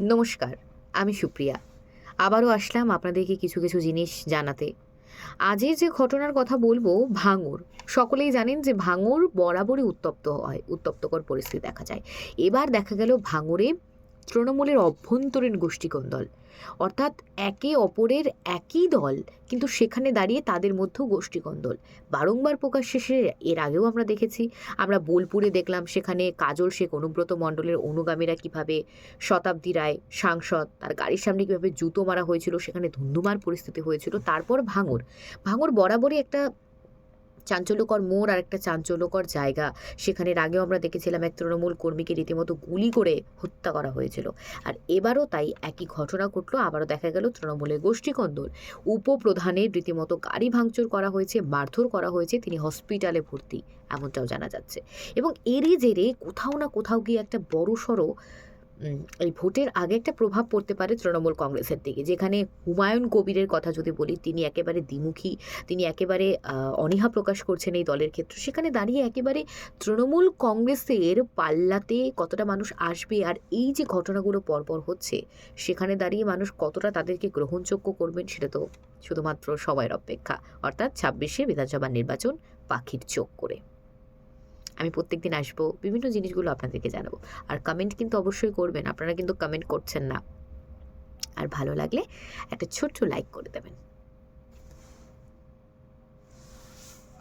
নমস্কার, আমি সুপ্রিয়া। আবারও আসলাম আপনাদেরকে কিছু কিছু জিনিস জানাতে। আজের যে ঘটনার কথা বলব ভাঙর সকলেই জানেন যে ভাঙর বরাবরই উত্তপ্ত হয়, উত্তপ্তকর পরিস্থিতি দেখা যায়। এবার দেখা গেল ভাঙরে তৃণমূলের অভ্যন্তরীণ গোষ্ঠীকন্দল অর্থাৎ একে অপরের একই দল, কিন্তু সেখানে দাঁড়িয়ে তাদের মধ্যেও গোষ্ঠীকন্দল বারংবার প্রকাশ শেষে এর আগেও আমরা দেখেছি। আমরা বোলপুরে দেখলাম সেখানে কাজল শেখ, অনুব্রত মণ্ডলের অনুগামীরা কীভাবে শতাব্দী রায়, সাংসদ, তার গাড়ির সামনে কীভাবে জুতো মারা হয়েছিল, সেখানে ধুন্ধুমার পরিস্থিতি হয়েছিল, তারপর ভাঙর। ভাঙর বরাবরই একটা চাঞ্চল্যকর মোড় আর একটা চাঞ্চল্যকর জায়গা। সেখানে আগেও আমরা দেখেছিলাম এক তৃণমূল কর্মীকে রীতিমতো গুলি করে হত্যা করা হয়েছিল। আর এবারও তাই একই ঘটনা ঘটলো আবারও দেখা গেল তৃণমূলের গোষ্ঠীকন্দল। উপপ্রধানের রীতিমতো গাড়ি ভাঙচুর করা হয়েছে মারধর করা হয়েছে তিনি হসপিটালে ভর্তি এমনটাও জানা যাচ্ছে। এবং এরই জেরে কোথাও না কোথাও গিয়ে একটা বড় সড়ো উম, এই ভোটের আগে একটা প্রভাব পড়তে পারে তৃণমূল কংগ্রেসের দিকে, যেখানে হুমায়ুন কবিরের কথা যদি বলি, তিনি একেবারে দ্বিমুখী, তিনি একেবারে অনীহা প্রকাশ করছেন এই দলের ক্ষেত্রে। সেখানে দাঁড়িয়ে একেবারে তৃণমূল কংগ্রেসের পাল্লাতে কতটা মানুষ আসবে আর এই যে ঘটনাগুলো পরপর হচ্ছে, সেখানে দাঁড়িয়ে মানুষ কতটা তাদেরকে গ্রহণযোগ্য করবেন, সেটা তো শুধুমাত্র সময়ের অপেক্ষা। অর্থাৎ ছাব্বিশে বিধানসভা নির্বাচন পাখির চোখ করে। আমি প্রত্যেক দিন আসব, বিভিন্ন জিনিসগুলো আপনাদেরকে জানাব। আর কমেন্ট কিন্তু অবশ্যই করবেন, আপনারা কিন্তু কমেন্ট করছেন না। আর ভালো লাগলে একটা ছোট্ট লাইক করে দেবেন।